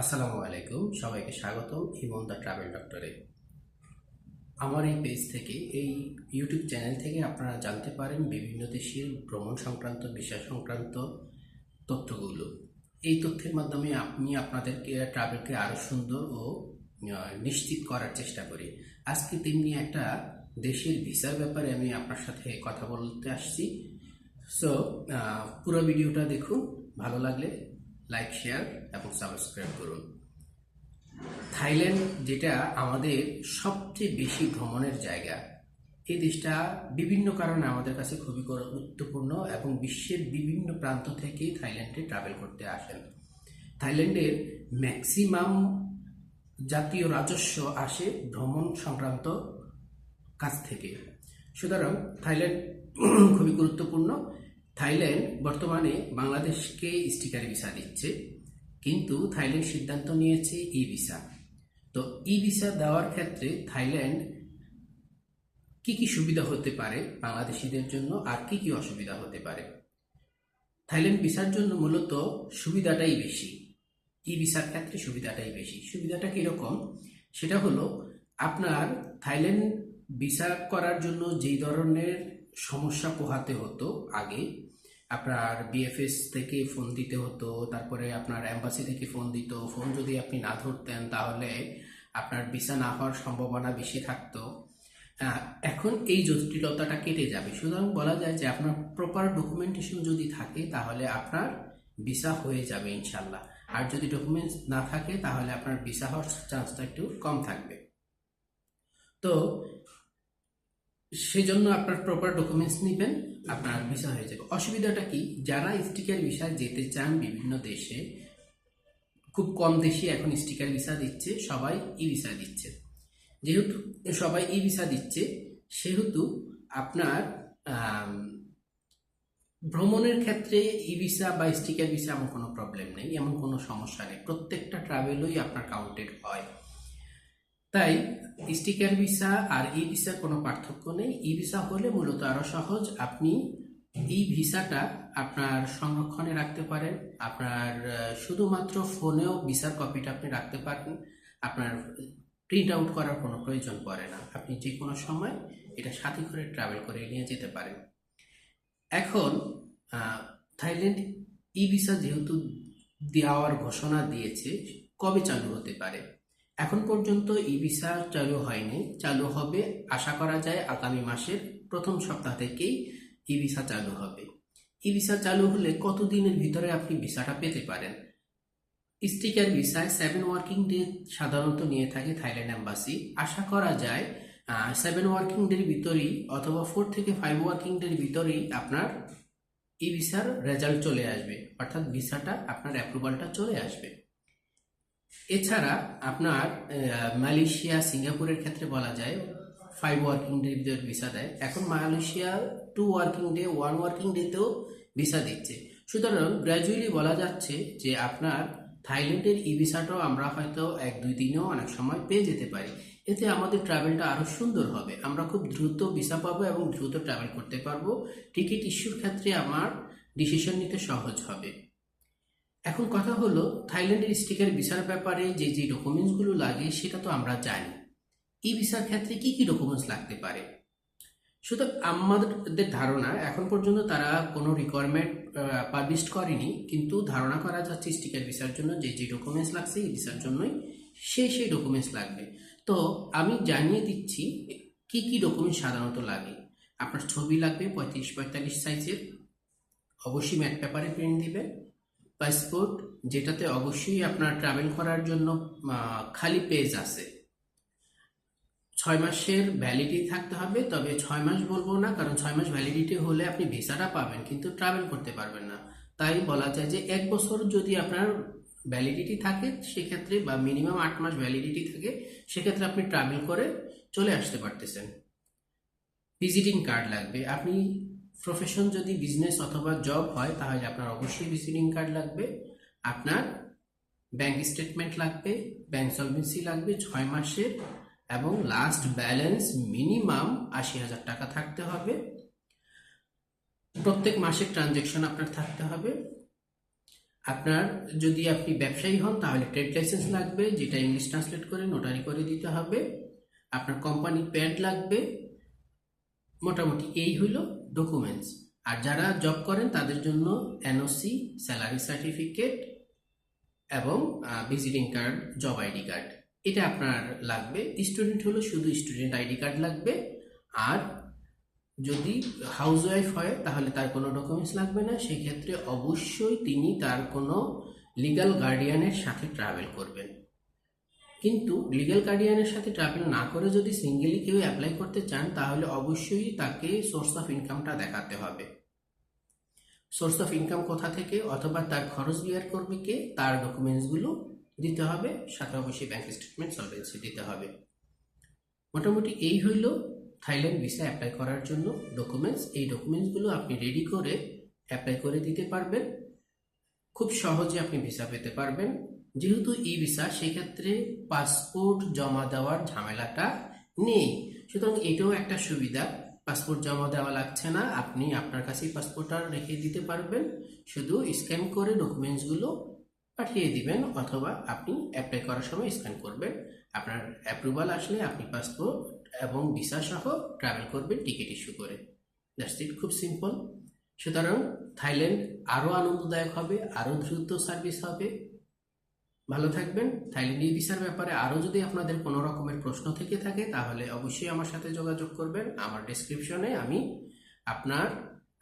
আসসালামু আলাইকুম, সবাইকে স্বাগত হিমন দ্য ট্রাভেল ডক্টরে। আমার এই পেজ থেকে, এই ইউটিউব চ্যানেল থেকে আপনারা জানতে পারেন বিভিন্ন দেশের ভ্রমণ সংক্রান্ত বিষয় সংক্রান্ত তথ্যগুলো। এই তথ্যের মাধ্যমে আমি আপনাদেরকে, ট্রাভেলকে আরও সুন্দর ও নিশ্চিত করার চেষ্টা করি। আজকে তেমনি একটা দেশের ভিসার ব্যাপারে আমি আপনার সাথে কথা বলতে আসছি। সো পুরো ভিডিওটা দেখুন, ভালো লাগলে লাইক শেয়ার এবং সাবস্ক্রাইব করুন। থাইল্যান্ড যেটা আমাদের সবচেয়ে বেশি ভ্রমণের জায়গা, এই দেশটা বিভিন্ন কারণে আমাদের কাছে খুবই গুরুত্বপূর্ণ এবং বিশ্বের বিভিন্ন প্রান্ত থেকে থাইল্যান্ডে ট্রাভেল করতে আসেন। থাইল্যান্ডের ম্যাক্সিমাম জাতীয় রাজস্ব আসে ভ্রমণ সংক্রান্ত কাজ থেকে। সুতরাং থাইল্যান্ড খুবই গুরুত্বপূর্ণ থাইল্যান্ড বর্তমানে বাংলাদেশকে স্টিকার ভিসা দিচ্ছে, কিন্তু থাইল্যান্ড সিদ্ধান্ত নিয়েছে ই ভিসা। তো ই ভিসা দেওয়ার ক্ষেত্রে থাইল্যান্ড কি কি সুবিধা হতে পারে বাংলাদেশিদের জন্য আর কি কি অসুবিধা হতে পারে? থাইল্যান্ড ভিসার জন্য মূলত সুবিধাটাই বেশি। ই ভিসার ক্ষেত্রে সুবিধাটাই বেশি। সুবিধাটা কীরকম? সেটা হলো আপনার থাইল্যান্ড ভিসা করার জন্য যেই ধরনের সমস্যা পোহাতে হতো আগে আপনার বিএফএস থেকে ফোন দিতে হতো, তারপরে আপনার অ্যাম্বাসি থেকে ফোন দিত। ফোন যদি আপনি না ধরতেন, তাহলে আপনার ভিসা না হওয়ার সম্ভাবনা বেশি থাকতো। এখন এই জটিলতাটা কেটে যাবে। সুতরাং বলা যায় যে আপনার প্রপার ডকুমেন্টেশন যদি থাকে, তাহলে আপনার ভিসা হয়ে যাবে ইনশাল্লাহ আর যদি ডকুমেন্টস না থাকে, তাহলে আপনার ভিসা হওয়ার চান্সটা একটু কম থাকবে। তো সেজন্য আপনার প্রপার ডকুমেন্টস নেবেন, আপনার ভিসা হয়ে যাবে। অসুবিধাটা কি? যারা স্টিকার ভিসা যেতে চান বিভিন্ন দেশে, খুব কম দেশে এখন স্টিকার ভিসা দিচ্ছে, সবাই ই ভিসা দিচ্ছে। যেহেতু, সবাই ই ভিসা দিচ্ছে, সেহেতু আপনার ভ্রমণের ক্ষেত্রে ই ভিসা বা স্টিকার ভিসা এমন কোনো প্রবলেম নেই, এমন কোনো সমস্যা নেই। প্রত্যেকটা ট্রাভেলই আপনার কাউন্টেড হয়। তাই স্টিকার ভিসা আর ই ভিসা কোনো পার্থক্য নেই। ই ভিসা হলে মূলত আরও সহজ। আপনি এই ভিসাটা আপনার সংরক্ষণে রাখতে পারেন। আপনার শুধুমাত্র ফোনেও ভিসার কপিটা আপনি রাখতে পারেন আপনার প্রিন্ট আউট করার কোনো প্রয়োজন পড়ে না। আপনি যে কোনো সময় এটা সাথে করে ট্রাভেল করে নিয়ে যেতে পারেন। এখন থাইল্যান্ড ই ভিসা যেহেতু দেওয়ার ঘোষণা দিয়েছে, কবে চালু হতে পারে? এখন পর্যন্ত ই ভিসা চালু হয়নি। চালু হবে, আশা করা যায়, আগামী মাসের প্রথম সপ্তাহ থেকেই ই ভিসা চালু হবে। ই ভিসা চালু হলে কতদিনের ভিতরে আপনি ভিসাটা পেতে পারেন? স্টিকার ভিসায় সেভেন ওয়ার্কিং ডে সাধারণত নিয়ে থাকে থাইল্যান্ড এম্বাসি। আশা করা যায় সেভেন ওয়ার্কিং ডের ভিতরেই অথবা ফোর থেকে ফাইভ ওয়ার্কিং ডের ভিতরেই আপনার ই ভিসার রেজাল্ট চলে আসবে। অর্থাৎ ভিসাটা, আপনার অ্যাপ্রুভালটা চলে আসবে। এছাড়া আপনার মালয়েশিয়া, সিঙ্গাপুরের ক্ষেত্রে বলা যায় ফাইভ ওয়ার্কিং ডে ভিসা দেয়। এখন Malaysia two working day one working ডেতেও visa দিচ্ছে। সুতরাং গ্র্যাজুয়ালি বলা যাচ্ছে যে আপনার থাইল্যান্ডের ই ভিসাটাও আমরা হয়তো এক দুই দিনেও অনেক সময় পেয়ে যেতে পারি। এতে আমাদের ট্রাভেলটা আরও সুন্দর হবে। আমরা খুব দ্রুত ভিসা পাবো এবং দ্রুত ট্রাভেল করতে পারব। টিকিট ইস্যুর ক্ষেত্রে আমার ডিসিশন নিতে সহজ হবে। এখন কথা হলো, থাইল্যান্ডের স্টিকার ভিসার ব্যাপারে যে যে ডকুমেন্টসগুলো লাগে, সেটা তো আমরা জানি। ই ভিসার ক্ষেত্রে কি কি ডকুমেন্টস লাগতে পারে? শুধু আমাদের ধারণা, এখন পর্যন্ত তারা কোনো রিকোয়ারমেন্ট পাবলিশ করেনি, কিন্তু ধারণা করা যাচ্ছে স্টিকার ভিসার জন্য যে যে ডকুমেন্টস লাগছে এই ভিসার জন্যই সেই সেই ডকুমেন্টস লাগবে। তো আমি জানিয়ে দিচ্ছি, কি কি ডকুমেন্টস সাধারণত লাগে? আপনার ছবি লাগবে পঁয়ত্রিশ পঁয়তাল্লিশ সাইজের। অবশ্যই ম্যাট পেপারে প্রিন্ট দিবেন। পাসপোর্ট যেটাতে অবশ্যই আপনার ট্রাভেল করার জন্য খালি পেজ আছে। ছয় মাসের ভ্যালিডিটি থাকতে হবে, তবে ছয় মাস বলব না, কারণ ছয় মাস ভ্যালিডিটি হলে আপনি ভিসাটা পাবেন, কিন্তু ট্রাভেল করতে পারবেন না। তাই বলা যায় যে, এক বছর যদি আপনার ভ্যালিডিটি থাকে, সেক্ষেত্রে বা মিনিমাম আট মাস ভ্যালিডিটি থাকে, সেক্ষেত্রে আপনি ট্রাভেল করে চলে আসতে পারতেছেন। ভিজিটিং কার্ড লাগবে। আপনি প্রফেশন যদি বিজনেস অথবা জব হয়, তাহলে আপনার অবশ্যই ভিজিটিং কার্ড লাগবে। আপনার ব্যাংক স্টেটমেন্ট লাগবে ব্যাংক সলভেন্সি লাগবে ছয় মাসের এবং লাস্ট ব্যালেন্স মিনিমাম আশি হাজার টাকা থাকতে হবে। প্রত্যেক মাসের ট্রানজেকশন আপনার থাকতে হবে। আপনার যদি আপনি ব্যবসায়ী হন, তাহলে ট্রেড লাইসেন্স লাগবে, যেটা ইংলিশ ট্রান্সলেট করে নোটারি করে দিতে হবে। আপনার কোম্পানি প্যাড লাগবে। মোটামুটি এই হলো ডকুমেন্টস আর যারা জব করেন, তাদের জন্য এনওসি স্যালারি সার্টিফিকেট এবং visiting card job ID card এটা আপনার লাগবে। স্টুডেন্ট হলো শুধু স্টুডেন্ট আইডি কার্ড লাগবে। আর যদি হাউস ওয়াইফ হয়, তাহলে তার কোনো ডকুমেন্টস লাগবে না। সেক্ষেত্রে অবশ্যই তিনি তার কোনো লিগ্যাল গার্ডিয়ানের সাথে ট্রাভেল করবেন। কিন্তু লিগ্যাল গার্ডিয়ানের সাথে ট্রাভেল না করে যদি সিঙ্গেলি কেউ অ্যাপ্লাই করতে চান, তাহলে অবশ্যই তাকে সোর্স অফ ইনকামটা দেখাতে হবে। সোর্স অফ ইনকাম কোথা থেকে অথবা তার খরচ বিয়ার করবে কে, তার ডকুমেন্টসগুলো দিতে হবে, সাথে অবশ্যই ব্যাংক স্টেটমেন্ট সলভেন্সি দিতে হবে। মোটামুটি এই হইল থাইল্যান্ড ভিসা অ্যাপ্লাই করার জন্য ডকুমেন্টস এই ডকুমেন্টসগুলো আপনি রেডি করে অ্যাপ্লাই করে দিতে পারবেন। খুব সহজে আপনি ভিসা পেতে পারবেন। যেহেতু ই ভিসা, সেক্ষেত্রে পাসপোর্ট জমা দেওয়ার ঝামেলাটা নেই। সুতরাং এটাও একটা সুবিধা। পাসপোর্ট জমা দেওয়া লাগছে না, আপনি আপনার কাছেই পাসপোর্টটা রেখে দিতে পারবেন। শুধু স্ক্যান করে ডকুমেন্টসগুলো পাঠিয়ে দিবেন অথবা আপনি অ্যাপ্লাই করার সময় স্ক্যান করবেন। আপনার অ্যাপ্রুভাল আসলে আপনি পাসপোর্ট এবং ভিসা সহ ট্রাভেল করবেন টিকিট ইস্যু করে। দ্যাটস ইট খুব সিম্পল সুতরাং থাইল্যান্ড আরও আনন্দদায়ক হবে, আরও দ্রুত সার্ভিস হবে। ভালো থাকবেন। থাইল্যান্ড ই ভিসার ব্যাপারে আরও যদি আপনাদের কোনো রকমের প্রশ্ন থেকে থাকে, তাহলে অবশ্যই আমার সাথে যোগাযোগ করবেন। আমার ডিসক্রিপশনে আমি আপনার,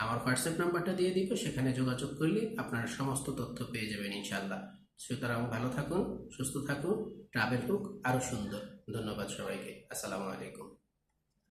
আমার হোয়াটসঅ্যাপ নাম্বারটা দিয়ে দিব। সেখানে যোগাযোগ করলে আপনার সমস্ত তথ্য পেয়ে যাবেন ইনশাল্লাহ সুতরাং ভালো থাকুন, সুস্থ থাকুন ট্রাভেল হোক আরও সুন্দর। ধন্যবাদ সবাইকে। আসসালামু আলাইকুম।